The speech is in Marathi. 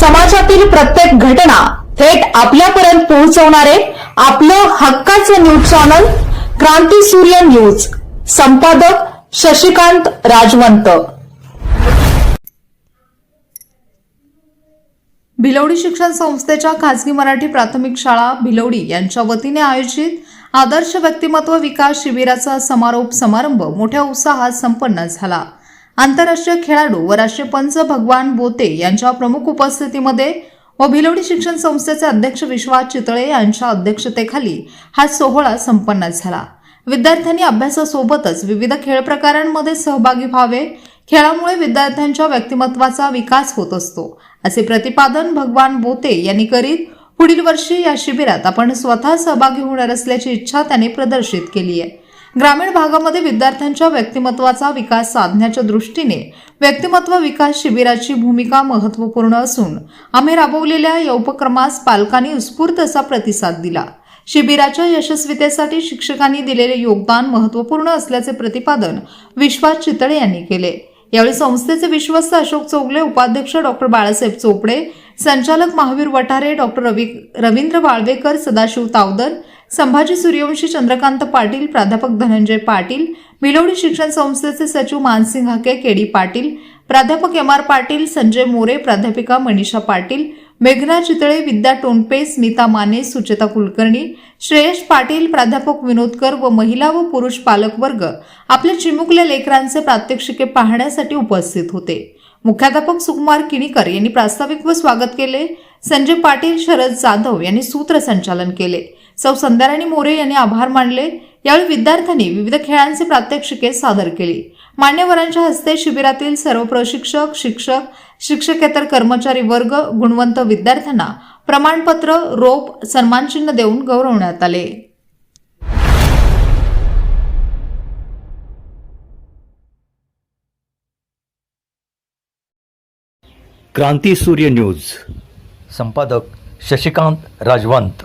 समाजातील प्रत्येक घटना थेट आपल्यापर्यंत पोहोचवणारे आपलं हक्काचं न्यूज चॅनल क्रांती सूर्य न्यूज. संपादक शशिकांत राजवंत. भिलवडी शिक्षण संस्थेच्या खासगी मराठी प्राथमिक शाळा भिलवडी यांच्या वतीने आयोजित आदर्श व्यक्तिमत्व विकास शिबिराचा समारोप समारंभ मोठ्या उत्साहात संपन्न झाला. आंतरराष्ट्रीय खेळाडू व राष्ट्रीय पंच भगवान बोते यांच्या प्रमुख उपस्थितीमध्ये व भिलोडी शिक्षण संस्थेचे अध्यक्ष विश्वास चितळे यांच्या अध्यक्षतेखाली हा सोहळा संपन्न झाला. विद्यार्थ्यांनी अभ्यासासोबतच विविध खेळ प्रकारांमध्ये सहभागी व्हावे. खेळामुळे विद्यार्थ्यांच्या व्यक्तिमत्वाचा विकास होत असतो. असे प्रतिपादन भगवान बोते यांनी करीत. पुढील वर्षी या शिबिरात आपण स्वतः सहभागी होणार असल्याची इच्छा त्यांनी प्रदर्शित केली आहे. ग्रामीण भागामध्ये विद्यार्थ्यांच्या व्यक्तिमत्वाचा विकास साधण्याच्या दृष्टीने व्यक्तिमत्व विकास शिबिराची भूमिका महत्त्वपूर्ण असून आम्ही राबवलेल्या या उपक्रमास पालकांनी उत्स्फूर्त असा प्रतिसाद दिला. शिबिराच्या यशस्वीतेसाठी शिक्षकांनी दिलेले योगदान महत्त्वपूर्ण असल्याचे प्रतिपादन विश्वास चितळे यांनी केले. यावेळी संस्थेचे विश्वस्त अशोक चौगले उपाध्यक्ष डॉक्टर बाळासाहेब चोपडे संचालक महावीर वठारे डॉक्टर रवी रवींद्र वाळवेकर सदाशिव तावदर संभाजी सूर्यवंशी चंद्रकांत पाटील प्राध्यापक धनंजय पाटील मिलोडी शिक्षण संस्थेचे सचिव मानसिंग हाके केडी पाटील प्राध्यापक एम आर पाटील संजय मोरे प्राध्यापिका मनीषा पाटील मेघना चितळे विद्या टोनपे स्मिता माने सुचेता कुलकर्णी श्रेयश पाटील प्राध्यापक विनोदकर व महिला व पुरुष पालक वर्ग आपल्या चिमुकल्या लेकरांचे प्रात्यक्षिके पाहण्यासाठी उपस्थित होते. मुख्याध्यापक सुकुमार किणीकर यांनी प्रास्ताविक व स्वागत केले. संजय पाटील शरद जाधव यांनी सूत्रसंचालन केले. सौ संध्याराणी मोरे यांनी आभार मानले. यावेळी विद्यार्थ्यांनी विविध खेळांचे प्रात्यक्षिके सादर केली. मान्यवरांच्या हस्ते शिबिरातील सर्व प्रशिक्षक शिक्षक शिक्षकेतर कर्मचारी वर्ग गुणवंत विद्यार्थ्यांना प्रमाणपत्र रोप सन्मानचिन्ह देऊन गौरवण्यात आले. क्रांती सूर्य न्यूज. संपादक शशिकांत राजवंत.